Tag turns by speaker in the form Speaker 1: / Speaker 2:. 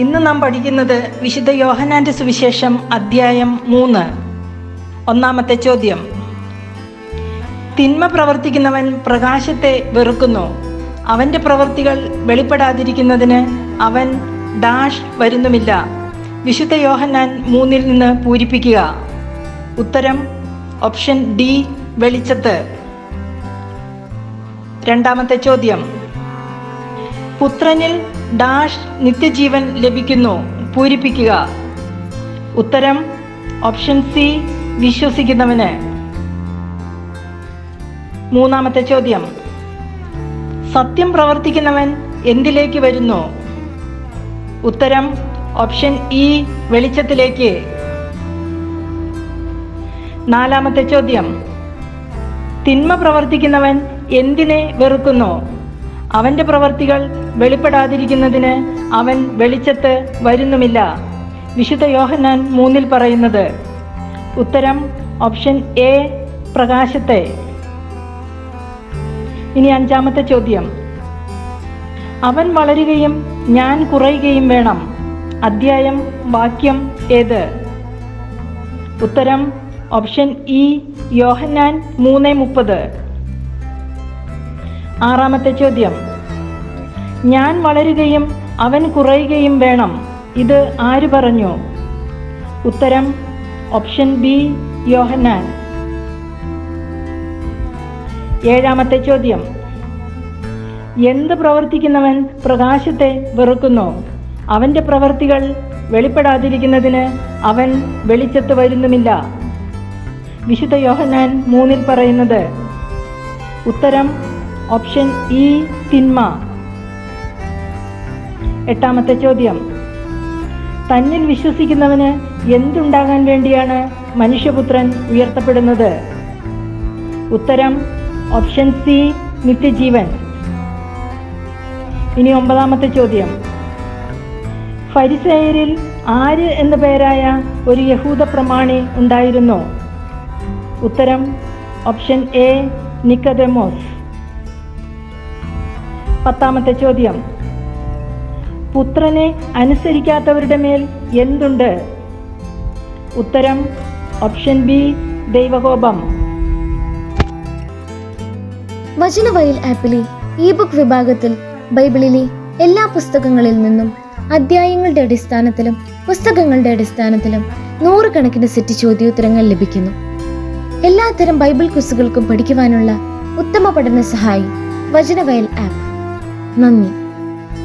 Speaker 1: ഇന്ന് നാം പഠിക്കുന്നത് വിശുദ്ധ യോഹനാന്റെ സുവിശേഷം അധ്യായം മൂന്ന്. ഒന്നാമത്തെ ചോദ്യം. തിന്മ പ്രവർത്തിക്കുന്നവൻ പ്രകാശത്തെ വെറുക്കുന്നു. അവന്റെ പ്രവൃത്തികൾ വെളിപ്പെടാതിരിക്കുന്നതിന് അവൻ ഡാഷ് വരുന്നുമില്ല. വിശുദ്ധ യോഹന്നാൻ മൂന്നിൽ നിന്ന് പൂരിപ്പിക്കുക. ഉത്തരം ഓപ്ഷൻ ഡി വെളിച്ചത്ത്. രണ്ടാമത്തെ ചോദ്യം. പുത്രനിൽ ഡാഷ് നിത്യജീവൻ ലഭിക്കുന്നു. പൂരിപ്പിക്കുക. ഉത്തരം ഓപ്ഷൻ സി വിശ്വസിക്കുന്നവന്. മൂന്നാമത്തെ ചോദ്യം. സത്യം പ്രവർത്തിക്കുന്നവൻ എന്തിലേക്ക് വരുന്നു? ഉത്തരം ഓപ്ഷൻ ഇ വെളിച്ചത്തിലേക്ക്. നാലാമത്തെ ചോദ്യം. തിന്മ പ്രവർത്തിക്കുന്നവൻ എന്തിനെ വെറുക്കുന്നു? അവന്റെ പ്രവർത്തികൾ വെളിപ്പെടാതിരിക്കുന്നതിന് അവൻ വെളിച്ചത്ത് വരുന്നുമില്ല. വിശുദ്ധ യോഹന്നാൻ മൂന്നിൽ പറയുന്നത് ഉത്തരം ഓപ്ഷൻ എ പ്രകാശത്തെ. ഇനി അഞ്ചാമത്തെ ചോദ്യം. അവൻ വളരുകയും ഞാൻ കുറയുകയും വേണം. അധ്യായം വാക്യം ഏത്? ഉത്തരം ഓപ്ഷൻ ഇ യോഹന്നാൻ മൂന്ന് മുപ്പത്. ആറാമത്തെ ചോദ്യം. ഞാൻ വളരുകയും അവൻ കുറയുകയും വേണം. ഇത് ആര് പറഞ്ഞു? ഉത്തരം ഓപ്ഷൻ ബി യോഹന്നാൻ. ഏഴാമത്തെ ചോദ്യം. എന്ത് പ്രവർത്തിക്കുന്നവൻ പ്രകാശത്തെ വെറുക്കുന്നു? അവന്റെ പ്രവർത്തികൾ വെളിപ്പെടാതിരിക്കുന്നതിന് അവൻ വെളിച്ചത്ത് വരുന്നുമില്ല. വിശുദ്ധ യോഹന്നാൻ മൂന്നിൽ പറയുന്നത് ഉത്തരം ഓപ്ഷൻ ഇ തിന്മ. എട്ടാമത്തെ ചോദ്യം. തന്നിൽ വിശ്വസിക്കുന്നവന് എന്തുണ്ടാകാൻ വേണ്ടിയാണ് മനുഷ്യപുത്രൻ ഉയർത്തപ്പെടുന്നത്? ഉത്തരം ഓപ്ഷൻ സി നിത്യജീവൻ. ഇനി ഒമ്പതാമത്തെ ചോദ്യം. ഫരിസേയരിൽ ആര് എന്ന പേരായ ഒരു യഹൂദ പ്രമാണി ഉണ്ടായിരുന്നു? ഉത്തരം ഓപ്ഷൻ എ നിക്കദമോസ്. പത്താമത്തെ ചോദ്യം. പുത്രനെ അനുസരിക്കാത്തവരുടെ മേൽ എന്തുണ്ട്? ഉത്തരം ഓപ്ഷൻ ബി ദൈവകോപം.
Speaker 2: വചനവയൽ ആപ്പിലെ ഇ ബുക്ക് വിഭാഗത്തിൽ ബൈബിളിലെ എല്ലാ പുസ്തകങ്ങളിൽ നിന്നും അധ്യായങ്ങളുടെ അടിസ്ഥാനത്തിലും പുസ്തകങ്ങളുടെ അടിസ്ഥാനത്തിലും നൂറുകണക്കിന് സെറ്റ് ചോദ്യോത്തരങ്ങൾ ലഭിക്കുന്നു. എല്ലാത്തരം ബൈബിൾ ക്വിസുകൾക്കും പഠിക്കുവാനുള്ള ഉത്തമ പഠന സഹായി വചനവയൽ ആപ്പ്. 那你